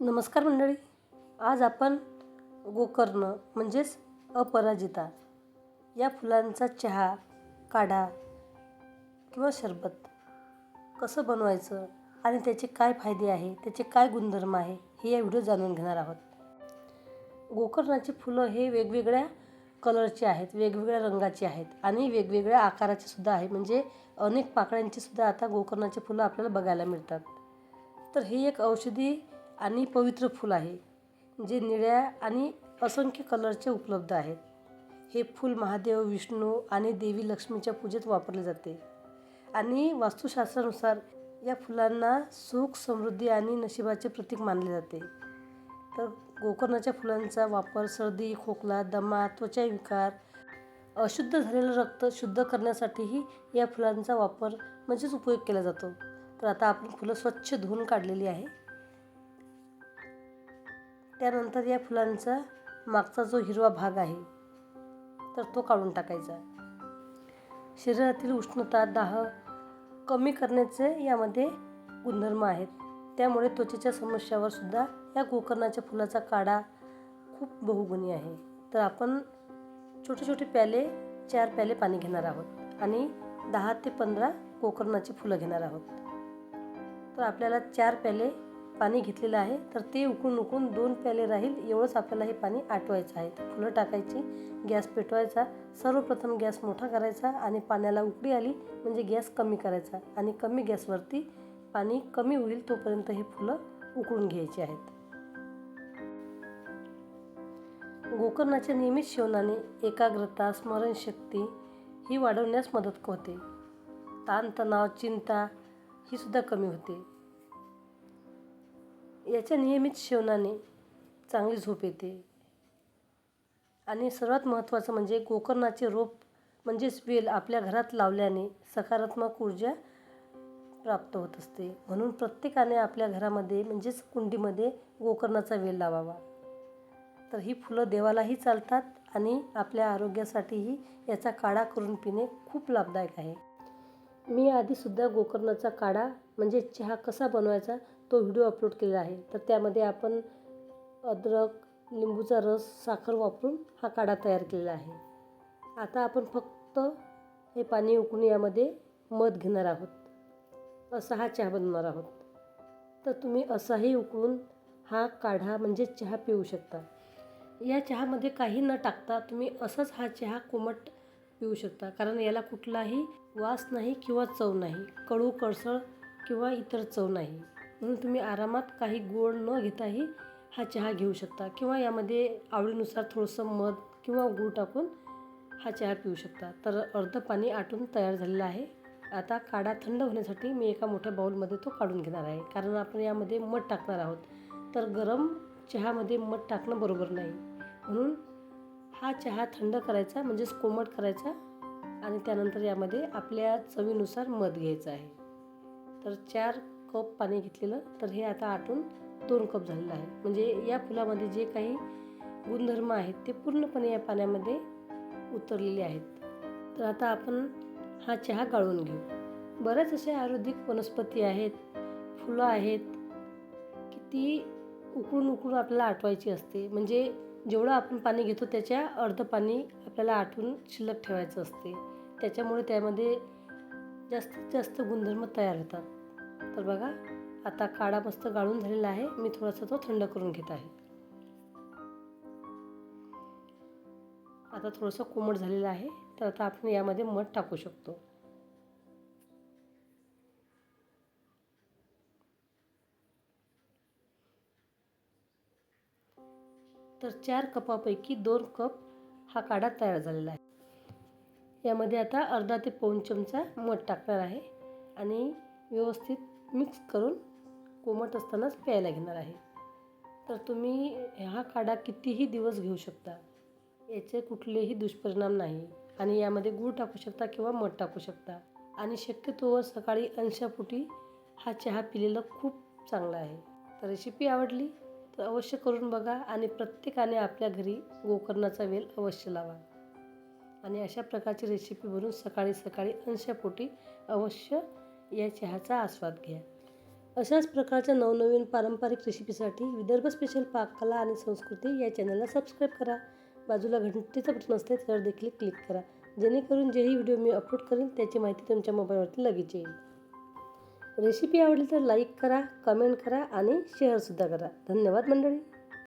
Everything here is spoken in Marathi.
नमस्कार मंडळी. आज आपण गोकर्ण म्हणजेच अपराजिता या फुलांचा चहा काढा किंवा सरबत कसं बनवायचं आणि त्याचे काय फायदे आहे त्याचे काय गुणधर्म आहे हे या व्हिडिओ जाणून घेणार आहोत. गोकर्णाची फुलं हे वेगवेगळ्या कलरचे आहेत वेगवेगळ्या रंगाचे आहेत आणि वेगवेगळ्या आकाराचे सुद्धा आहे. म्हणजे अनेक पाकळ्यांची सुद्धा आता गोकर्णाची फुलं आपल्याला बघायला मिळतात. तर हे एक औषधी आणि पवित्र फूल आहे जे निळ्या आणि असंख्य कलरचे उपलब्ध आहेत. हे फूल महादेव विष्णू आणि देवी लक्ष्मीच्या पूजेत वापरले जाते. आणि वास्तुशास्त्रानुसार या फुलांना सुख समृद्धी आणि नशिबाचे प्रतीक मानले जाते. तर गोकर्णाच्या फुलांचा वापर सर्दी खोकला दमा त्वचा विकार अशुद्ध झालेलं रक्त शुद्ध करण्यासाठीही या फुलांचा वापर म्हणजेच उपयोग केला जातो. तर आता आपण फुलं स्वच्छ धुवून काढलेली आहे. त्यानंतर या फुलांचा मागचा जो हिरवा भाग आहे तर तो काढून टाकायचा. शरीरातील उष्णता दाह कमी करण्याचे यामध्ये गुणधर्म आहेत. त्यामुळे त्वचेच्या समस्यावर सुद्धा या गोकर्णाच्या फुलाचा काढा खूप बहुगुणी आहे. तर आपण छोटे छोटे प्याले चार प्याले पाणी घेणार आहोत आणि दहा ते पंधरा गोकर्णाची फुलं घेणार आहोत. तर आपल्याला चार प्याले पाणी घेतलेलं आहे तर ते उकळून उकळून दोन प्याले राहील. एवढंच आपल्याला हे पाणी आटवायचं आहे. तर फुलं टाकायची गॅस पेटवायचा सर्वप्रथम गॅस मोठा करायचा आणि पाण्याला उकळी आली म्हणजे गॅस कमी करायचा आणि कमी गॅसवरती पाणी कमी होईल तोपर्यंत हे फुलं उकळून घ्यायची आहेत. गोकर्णाच्या नियमित सेवनाने एकाग्रता स्मरणशक्ती ही वाढवण्यास मदत होते. ताणतणाव चिंता ही सुद्धा कमी होते. याच्या नियमित सेवनाने चांगली झोप येते. आणि सर्वात महत्त्वाचं म्हणजे गोकर्णाचे रोप म्हणजेच वेल आपल्या घरात लावल्याने सकारात्मक ऊर्जा प्राप्त होत असते. म्हणून प्रत्येकाने आपल्या घरामध्ये म्हणजेच कुंडीमध्ये गोकर्णाचा वेल लावावा. तर ही फुलं देवालाही चालतात आणि आपल्या आरोग्यासाठीही याचा काढा करून पिणे खूप लाभदायक आहे. मी आधीसुद्धा गोकर्णाचा काढा म्हणजे चहा कसा बनवायचा तो व्हिडिओ अपलोड केलेला आहे. तर त्यामध्ये आपण अद्रक लिंबूचा रस साखर वापरून हा काढा तयार केलेला आहे. आता आपण फक्त हे पाणी उकळून यामध्ये मध घेणार आहोत. असा हा चहा बनवणार आहोत. तर तुम्ही असाही उकळून हा काढा म्हणजे चहा पिऊ शकता. या चहामध्ये काही न टाकता तुम्ही असंच हा चहा कोमट पिऊ शकता. कारण याला कुठलाही वास नाही किंवा चव नाही. कडू कळसळ किंवा इतर चव नाही. म्हणून तुम्ही आरामात काही गोड न घेताही हा चहा घेऊ शकता किंवा यामध्ये आवडीनुसार थोडंसं मध किंवा गूळ टाकून हा चहा पिऊ शकता. तर अर्ध पाणी आटून तयार झालेलं आहे. आता काढा थंड होण्यासाठी मी एका मोठ्या बाऊलमध्ये तो काढून घेणार आहे. कारण आपण यामध्ये मध टाकणार आहोत. तर गरम चहामध्ये मध टाकणं बरोबर नाही. म्हणून हा चहा थंड करायचा म्हणजेच कोमट करायचा आणि त्यानंतर यामध्ये आपल्या चवीनुसार मध घ्यायचं आहे. तर चार कप पाणी घेतलेलं तर हे आता आटून दोन कप झालेलं आहे. म्हणजे या फुलामध्ये जे काही गुणधर्म आहेत ते पूर्णपणे या पाण्यामध्ये उतरलेले आहेत. तर आता आपण हा चहा गाळून घेऊ. बऱ्याच अशा आयुर्वेदिक वनस्पती आहेत फुलं आहेत की ती उकळून उकळून आपल्याला आटवायची असते. म्हणजे जेवढं आपण पाणी घेतो त्याच्या अर्ध पाणी आपल्याला आटून शिल्लक ठेवायचं असते. त्याच्यामुळे त्यामध्ये जास्तीत जास्त गुणधर्म तयार होतात. तर बघा आता काढा मस्त गाळून झालेला आहे. मी थोडासा तो थंड करून घेत आहे. आता थोडंसं कोमट झालेलं आहे. तर आता आपण यामध्ये मध टाकू शकतो. तर चार कपापैकी दोन कप हा काढा तयार झालेला आहे. यामध्ये आता अर्धा ते पाऊन चमचा मध टाकणार आहे. आणि व्यवस्थित मिक्स करून कोमट असतानाच प्यायला घेणार आहे. तर तुम्ही हा काढा कितीही दिवस घेऊ शकता. याचे कुठलेही दुष्परिणाम नाही आणि यामध्ये गूळ टाकू शकता किंवा मध टाकू शकता. आणि शक्यतोवर सकाळी अंशापुटी हा चहा पिलेला खूप चांगला आहे. तर रेसिपी आवडली तर अवश्य करून बघा आणि प्रत्येकाने आपल्या घरी गोकर्णाचा वेल अवश्य लावा. आणि अशा प्रकारची रेसिपी बनवून सकाळी सकाळी अंशापोटी अवश्य या चहाचा आस्वाद घ्या. अशाच प्रकारच्या नवनवीन पारंपरिक रेसिपीसाठी विदर्भ स्पेशल पाककला आणि संस्कृती या चॅनलला सबस्क्राईब करा. बाजूला घंटीचं बटन असते त्यावर देखील क्लिक करा. जेणेकरून जेही व्हिडिओ मी अपलोड करेन त्याची माहिती तुमच्या मोबाईलवरती लगेच येईल. रेसिपी आवडली तर लाईक करा कमेंट करा आणि शेअरसुद्धा करा. धन्यवाद मंडळी.